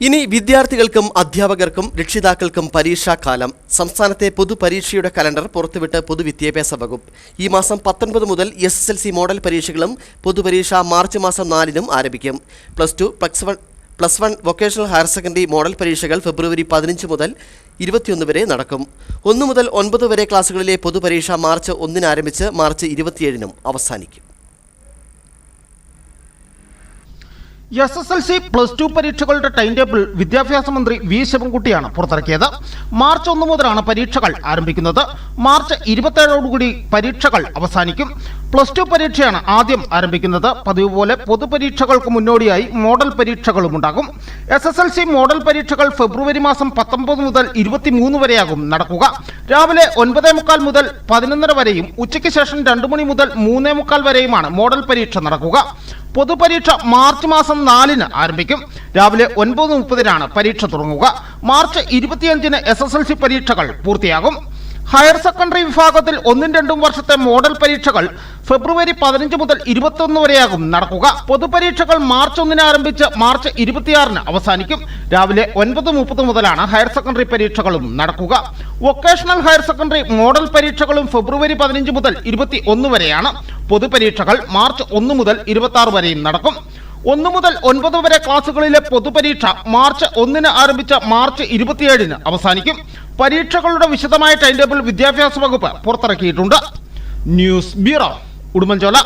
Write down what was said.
ഇനി വിദ്യാർത്ഥികൾക്കും അധ്യാപകർക്കും രക്ഷിതാക്കൾക്കും പരീക്ഷാകാലം സംസ്ഥാനത്തെ പൊതുപരീക്ഷയുടെ കലണ്ടർ പുറത്തുവിട്ട് പൊതുവിദ്യാഭ്യാസ വകുപ്പ്. ഈ മാസം പത്തൊൻപത് മുതൽ S S L C model പരീക്ഷകളും പൊതുപരീക്ഷ മാർച്ച് മാസം നാലിനും ആരംഭിക്കും. Plus two plus one plus one vocational higher secondary model പരീക്ഷകൾ ഫെബ്രുവരി പതിനഞ്ച് മുതൽ ഇരുപത്തിയൊന്ന് വരെ നടക്കും. ഒന്ന് മുതൽ ഒൻപത് വരെ ക്ലാസ്സുകളിലെ പൊതുപരീക്ഷ മാർച്ച് ഒന്നിനാരംഭിച്ച് മാർച്ച് ഇരുപത്തിയേഴിനും അവസാനിക്കും. S S L C plus two പരീക്ഷകളുടെ ടൈം ടേബിൾ വിദ്യാഭ്യാസ മന്ത്രി വി ശിവൻകുട്ടിയാണ് പുറത്തിറക്കിയത്. മാർച്ച് ഒന്ന് മുതലാണ് പരീക്ഷകൾ ആരംഭിക്കുന്നത്. മാർച്ച് ഇരുപത്തേഴോടുകൂടി പരീക്ഷകൾ അവസാനിക്കും. പ്ലസ് ടു പരീക്ഷയാണ് ആദ്യം ആരംഭിക്കുന്നത്. പതിവ് പോലെ പൊതുപരീക്ഷകൾക്ക് മുന്നോടിയായി മോഡൽ പരീക്ഷകളും ഉണ്ടാകും. S S L C model പരീക്ഷകൾ ഫെബ്രുവരി മാസം പത്തൊമ്പത് മുതൽ ഇരുപത്തിമൂന്ന് വരെയാകും നടക്കുക. രാവിലെ ഒൻപതേ മുക്കാൽ മുതൽ പതിനൊന്നര വരെയും ഉച്ചയ്ക്ക് ശേഷം രണ്ടു മണി മുതൽ മൂന്നേ മുക്കാൽ വരെയുമാണ് മോഡൽ പരീക്ഷ നടക്കുക. പൊതുപരീക്ഷ മാർച്ച് മാസം നാലിന് ആരംഭിക്കും. രാവിലെ ഒൻപത് മുപ്പതിനാണ് പരീക്ഷ തുടങ്ങുക. മാർച്ച് ഇരുപത്തിയഞ്ചിന് എസ് എസ് എൽ സി പരീക്ഷകൾ പൂർത്തിയാകും. ഹയർ സെക്കൻഡറി വിഭാഗത്തിൽ ഒന്നും രണ്ടും വർഷത്തെ മോഡൽ പരീക്ഷകൾ ഫെബ്രുവരി പതിനഞ്ച് മുതൽ ഇരുപത്തൊന്ന് വരെയാകും. നടക്കുക. പൊതുപരീക്ഷകൾ മാർച്ച് ഒന്നിന് ആരംഭിച്ച് മാർച്ച് ഇരുപത്തിയാറിന് അവസാനിക്കും. രാവിലെ ഒൻപത് മുപ്പത് മുതലാണ് ഹയർ സെക്കൻഡറി പരീക്ഷകളും നടക്കുക. വൊക്കേഷണൽ ഹയർ സെക്കൻഡറി മോഡൽ പരീക്ഷകളും ഫെബ്രുവരി പതിനഞ്ച് മുതൽ ഇരുപത്തി ഒന്ന് വരെയാണ്. പൊതുപരീക്ഷകൾ മാർച്ച് ഒന്ന് മുതൽ ഇരുപത്തി വരെയും നടക്കും. ഒന്ന് മുതൽ ഒൻപത് വരെ ക്ലാസുകളിലെ പൊതുപരീക്ഷ മാർച്ച് ഒന്നിന് ആരംഭിച്ച മാർച്ച് ഇരുപത്തിയേഴിന് അവസാനിക്കും. പരീക്ഷകളുടെ വിശദമായ ടൈം ടേബിൾ വിദ്യാഭ്യാസ വകുപ്പ് പുറത്തിറക്കിയിട്ടുണ്ട്. News bureau Udumbanchola.